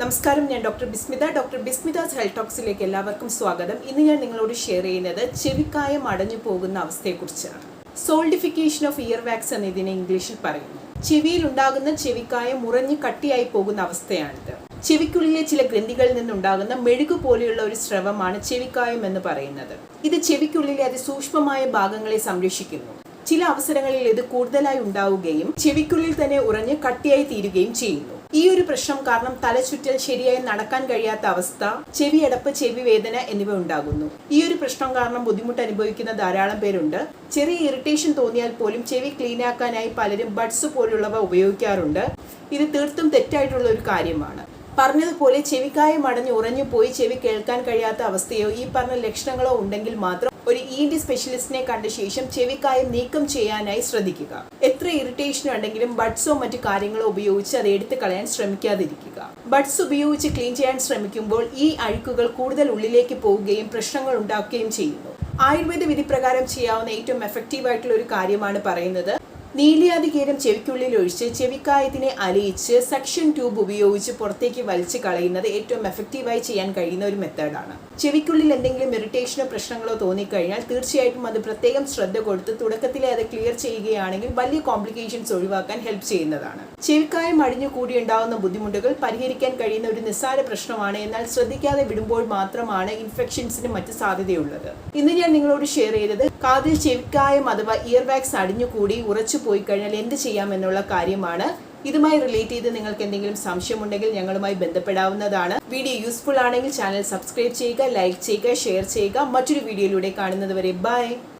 നമസ്കാരം ഞാൻ doctor Bismitha. Doctor Bismitha's health ടോക്സിലേക്ക് എല്ലാവർക്കും സ്വാഗതം. ഇന്ന് ഞാൻ നിങ്ങളോട് ഷെയർ ചെയ്യുന്നത് ചെവിക്കായം അടഞ്ഞു പോകുന്ന അവസ്ഥയെക്കുറിച്ചാണ്. സോൾഡിഫിക്കേഷൻ ഓഫ് ഇയർ വാക്സ് എന്ന് ഇതിനെ ഇംഗ്ലീഷിൽ പറയുന്നു. ചെവിയിൽ ഉണ്ടാകുന്ന ചെവിക്കായം മുറഞ്ഞ് കട്ടിയായി പോകുന്ന അവസ്ഥയാണിത്. ചെവിക്കുള്ളിലെ ചില ഗ്രന്ഥികളിൽ നിന്നുണ്ടാകുന്ന മെഴുകു പോലെയുള്ള ഒരു സ്രവമാണ് ചെവിക്കായം എന്ന് പറയുന്നത്. ഇത് ചെവിക്കുള്ളിലെ അതിസൂക്ഷ്മമായ ഭാഗങ്ങളെ സംരക്ഷിക്കുന്നു. ചില അവസരങ്ങളിൽ ഇത് കൂടുതലായി ഉണ്ടാവുകയും ചെവിക്കുള്ളിൽ തന്നെ ഉറഞ്ഞ് കട്ടിയായി തീരുകയും ചെയ്യുന്നു. ഈ ഒരു പ്രശ്നം കാരണം തലചുറ്റൽ ശരിയായി നടക്കാൻ കഴിയാത്ത അവസ്ഥ ചെവിയടപ്പ് ചെവി വേദന എന്നിവ ഉണ്ടാകുന്നു. ഈ ഒരു പ്രശ്നം കാരണം ബുദ്ധിമുട്ട് അനുഭവിക്കുന്ന ധാരാളം പേരുണ്ട്. ചെറിയ ഇറിറ്റേഷൻ തോന്നിയാൽ പോലും ചെവി ക്ലീൻ ആക്കാനായി പലരും ബഡ്സ് പോലുള്ളവ ഉപയോഗിക്കാറുണ്ട്. ഇത് തീർത്തും തെറ്റായിട്ടുള്ള ഒരു കാര്യമാണ്. പറഞ്ഞതുപോലെ ചെവിക്കായം അടഞ്ഞ് ഉറഞ്ഞു പോയി ചെവി കേൾക്കാൻ കഴിയാത്ത അവസ്ഥയോ ഈ പറഞ്ഞ ലക്ഷണങ്ങളോ ഉണ്ടെങ്കിൽ മാത്രം ഒരു ഇ ഡി സ്പെഷ്യലിസ്റ്റിനെ കണ്ട ശേഷം ചെവിക്കായം നീക്കം ചെയ്യാനായി ശ്രദ്ധിക്കുക. എത്ര ഇറിറ്റേഷൻ ഉണ്ടെങ്കിലും ബഡ്സോ മറ്റു കാര്യങ്ങളോ ഉപയോഗിച്ച് അത് എടുത്തു കളയാൻ ശ്രമിക്കാതിരിക്കുക. ബഡ്സ് ഉപയോഗിച്ച് ക്ലീൻ ചെയ്യാൻ ശ്രമിക്കുമ്പോൾ ഈ അഴുക്കുകൾ കൂടുതൽ ഉള്ളിലേക്ക് പോവുകയും പ്രശ്നങ്ങൾ ഉണ്ടാക്കുകയും ചെയ്യുന്നു. ആയുർവേദ വിധി പ്രകാരം ചെയ്യാവുന്ന ഏറ്റവും എഫക്റ്റീവ് ആയിട്ടുള്ള ഒരു കാര്യമാണ് പറയുന്നത് നീലിയാതികേരം ചെവിക്കുള്ളിൽ ഒഴിച്ച് ചെവിക്കായത്തിനെ അലിയിച്ച് സെക്ഷൻ ട്യൂബ് ഉപയോഗിച്ച് പുറത്തേക്ക് വലിച്ചു കളയുന്നത് ഏറ്റവും എഫക്റ്റീവായി ചെയ്യാൻ കഴിയുന്ന ഒരു മെത്തേഡാണ് ചെവിക്കുള്ളിൽ എന്തെങ്കിലും ഇറിറ്റേഷനോ പ്രശ്നങ്ങളോ തോന്നിക്കഴിഞ്ഞാൽ തീർച്ചയായിട്ടും അത് പ്രത്യേകം ശ്രദ്ധ കൊടുത്ത് തുടക്കത്തിലെ അത് ക്ലിയർ ചെയ്യുകയാണെങ്കിൽ വലിയ കോംപ്ലിക്കേഷൻസ് ഒഴിവാക്കാൻ ഹെൽപ്പ് ചെയ്യുന്നതാണ്. ചെവിക്കായം അടിഞ്ഞു കൂടി ഉണ്ടാകുന്ന ബുദ്ധിമുട്ടുകൾ പരിഹരിക്കാൻ കഴിയുന്ന ഒരു നിസ്സാര പ്രശ്നമാണ്. എന്നാൽ ശ്രദ്ധിക്കാതെ വിടുമ്പോൾ മാത്രമാണ് ഇൻഫെക്ഷൻസിന് മറ്റ് സാധ്യതയുള്ളത്. ഇന്ന് ഞാൻ നിങ്ങളോട് ഷെയർ ചെയ്തത് കാതിൽ ചെവിക്കായം അഥവാ ഇയർ വാക്സ് അടിഞ്ഞുകൂടി ഉറച്ചു പോയി കഴിഞ്ഞാൽ എന്ത് ചെയ്യാമെന്നുള്ള കാര്യമാണ്. ഇതുമായി റിലേറ്റ് ചെയ്ത് നിങ്ങൾക്ക് എന്തെങ്കിലും സംശയമുണ്ടെങ്കിൽ ഞങ്ങളുമായി ബന്ധപ്പെടാവുന്നതാണ്. വീഡിയോ യൂസ്ഫുൾ ആണെങ്കിൽ ചാനൽ സബ്സ്ക്രൈബ് ചെയ്യുക ലൈക്ക് ചെയ്യുക ഷെയർ ചെയ്യുക. മറ്റൊരു വീഡിയോയിലൂടെ കാണുന്നത് വരെ ബൈ